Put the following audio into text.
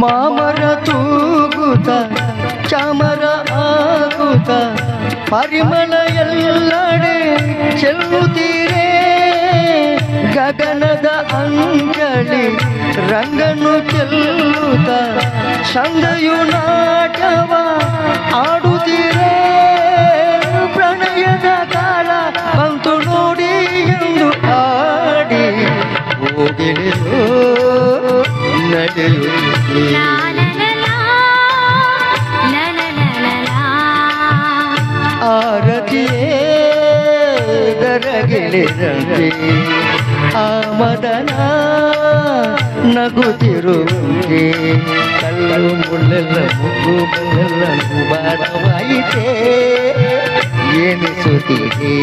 ಮಾಮರ ತೂಗುತ, ಚಾಮರ ಆಗುತ ಪರಿಮಳ ಎಲ್ಲಡೆ ಚೆಲ್ಲುತ್ತೀರೇ. ಗಗನದ ಅಂಗಳಿ ರಂಗನು ಚೆಲ್ಲುತ್ತ ಸಂದಯು ನಾಟವ ಆಡುತ್ತೀರೇ. ಪ್ರಣಯದ ಕಾಲ ಬಂತು ನೋಡಿ ಎಂದು ಆಡಿ ಹೋಗಿಳಿದು ಲಾ. ಆರತಿಯೇ ಗರಗಿಳಿದಂತೆ ಆ ಮದನ ನಗುತ್ತಿರುವಂತೆ ಕಲ್ಲು ಮುಳ್ಳೆಲ್ಲ ಮುಗ್ಗು ಮುಳ್ಳೆಲ್ಲ ಬಾಡವಾಯಿತೆ ಎನಿಸುತ್ತಿದೆ